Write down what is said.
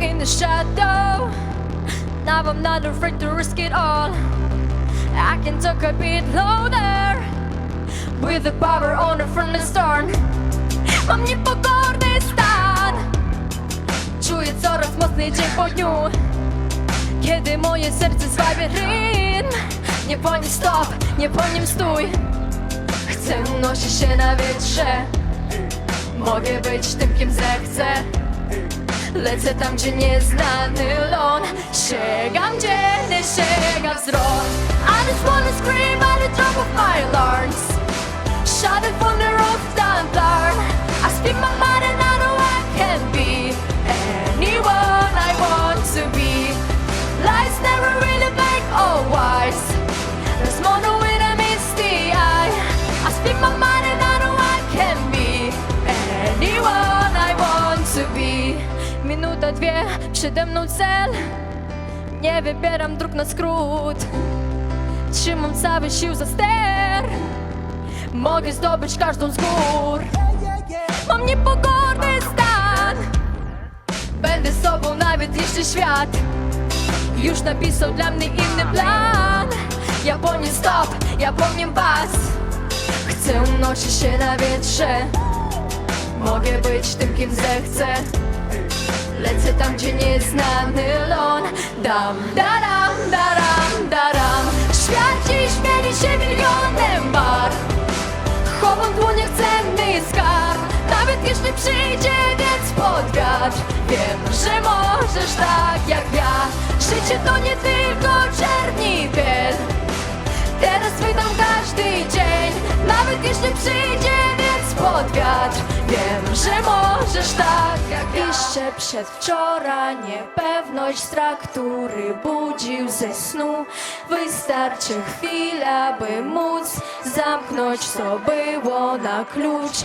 in the shadow. Now I'm not afraid to risk it all. I can talk a bit louder with the power on from the storm. Mam niepokorny stan. Czuję coraz mocniej dzień po dniu. Kiedy moje serce swabie rytm Nie po nim stop, nie po nim stój Chcę unosić się na wietrze Mogę być tym, kim zechcę Lecę tam, gdzie nieznany ląd Sięgam, gdzie nie sięga Dwie, przede mną cel. Nie wybieram dróg na skrót. Trzymam cały sił za ster. Mogę zdobyć każdą z gór. Mam niepokorny stan. Będę sobą nawet jeśli świat Już napisał dla mnie inny plan. Ja po stop, ja po nim pas. Chcę unosić się na wietrze. Mogę być tym, kim zechcę Lecę tam, gdzie nieznany ląd Dam, daram, daram, daram. Świat dziś mieli się milionem barw Chowam w dłoniach cenny skarb. Nawet jeśli przyjdzie więc pod Wiem, że możesz tak jak ja. Życie to nie tylko czerni biel Teraz wydam każdy dzień. Nawet jeśli przyjdzie więc pod Wiem, że możesz tak jak ja Jeszcze przedwczoraj. Niepewność strach, który budził ze snu. Wystarczy chwila, by móc zamknąć co było na klucz.